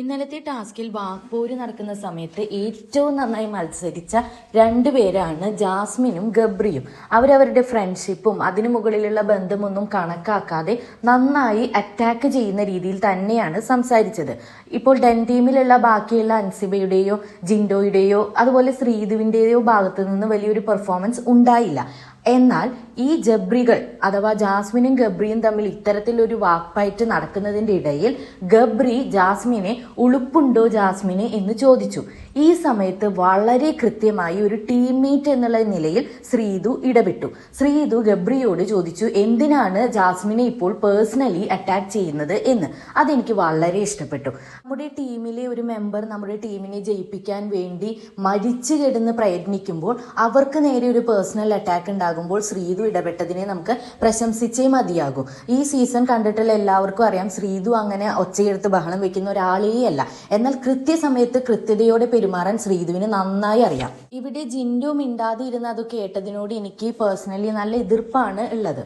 ഇന്നലത്തെ ടാസ്കിൽ വാക്പോര് നടക്കുന്ന സമയത്ത് ഏറ്റവും നന്നായി മത്സരിച്ച രണ്ടുപേരാണ് ജാസ്മിനും ഗബ്രിയും. അവരവരുടെ ഫ്രണ്ട്ഷിപ്പും അതിനു മുകളിലുള്ള ബന്ധമൊന്നും കണക്കാക്കാതെ നന്നായി അറ്റാക്ക് ചെയ്യുന്ന രീതിയിൽ തന്നെയാണ് സംസാരിച്ചത്. ഇപ്പോൾ ഡെൻ ടീമിലുള്ള ബാക്കിയുള്ള അൻസിബയുടെയോ ജിൻഡോയുടെയോ അതുപോലെ ശ്രീധുവിന്റെയോ ഭാഗത്തു നിന്ന് വലിയൊരു പെർഫോമൻസ് ഉണ്ടായില്ല. എന്നാൽ ഈ ജബ്രികൾ അഥവാ ജാസ്മിനും ഗബ്രിയും തമ്മിൽ ഇത്തരത്തിലൊരു വാക്പയറ്റ് നടക്കുന്നതിന്റെ ഇടയിൽ ഗബ്രി ജാസ്മിനെ ഉളുപ്പുണ്ടോ ജാസ്മിനെ എന്ന് ചോദിച്ചു. ഈ സമയത്ത് വളരെ കൃത്യമായി ഒരു ടീം മീറ്റ് എന്നുള്ള നിലയിൽ ശ്രീതു ഇടപെട്ടു. ശ്രീതു ഗബ്രിയോട് ചോദിച്ചു എന്തിനാണ് ജാസ്മിനെ ഇപ്പോൾ പേഴ്സണലി അറ്റാക്ക് ചെയ്യുന്നത് എന്ന്? അതെനിക്ക് വളരെ ഇഷ്ടപ്പെട്ടു. നമ്മുടെ ടീമിലെ ഒരു മെമ്പർ നമ്മുടെ ടീമിനെ ജയിപ്പിക്കാൻ വേണ്ടി മരിച്ചു കിടന്ന് പ്രയത്നിക്കുമ്പോൾ അവർക്ക് നേരെ ഒരു പേഴ്സണൽ അറ്റാക്ക് ഉണ്ടാകുമ്പോൾ ശ്രീതു ഇടപെട്ടതിനെ നമുക്ക് പ്രശംസിച്ചേ മതിയാകൂ. ഈ സീസൺ കണ്ടിട്ടുള്ള എല്ലാവർക്കും അറിയാം ശ്രീതു അങ്ങനെ ഒച്ചയെടുത്ത് ബഹളം വെക്കുന്ന ഒരാളേ അല്ല എന്നാൽ കൃത്യസമയത്ത് കൃത്യതയോടെ പെരുമാറാൻ ശ്രീതുവിന് നന്നായി അറിയാം. ഇവിടെ ജിൻഡു മിണ്ടാതെ ഇരുന്ന് അത് കേട്ടതിനോട് എനിക്ക് പേഴ്സണലി നല്ല എതിർപ്പാണ് ഉള്ളത്.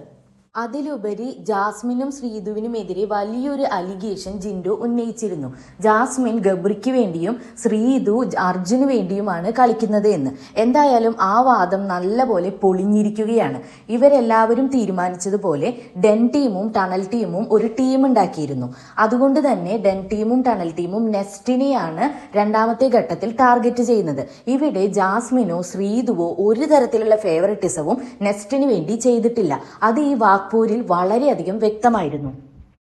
അതിലുപരി ജാസ്മിനും ശ്രീധുവിനും എതിരെ വലിയൊരു അലിഗേഷൻ ജിൻഡോ ഉന്നയിച്ചിരുന്നു. ജാസ്മിൻ ഗബ്രിക്ക് വേണ്ടിയും ശ്രീധു അർജുന് വേണ്ടിയുമാണ് കളിക്കുന്നത് എന്ന്. എന്തായാലും ആ വാദം നല്ലപോലെ പൊളിഞ്ഞിരിക്കുകയാണ്. ഇവരെല്ലാവരും തീരുമാനിച്ചതുപോലെ ഡെൻ ടീമും ടണൽ ടീമും ഒരു ടീം ഉണ്ടാക്കിയിരുന്നു അതുകൊണ്ട് തന്നെ ഡെൻ ടീമും ടണൽ ടീമും നെസ്റ്റിനെയാണ് രണ്ടാമത്തെ ഘട്ടത്തിൽ ടാർഗറ്റ് ചെയ്യുന്നത്. ഇവിടെ ജാസ്മിനോ ശ്രീധുവോ ഒരു തരത്തിലുള്ള ഫേവറിറ്റിസവും നെസ്റ്റിന് വേണ്ടി ചെയ്തിട്ടില്ല. അത് ഈ വാക്പൂരിൽ വളരെയധികം വ്യക്തമായിരുന്നു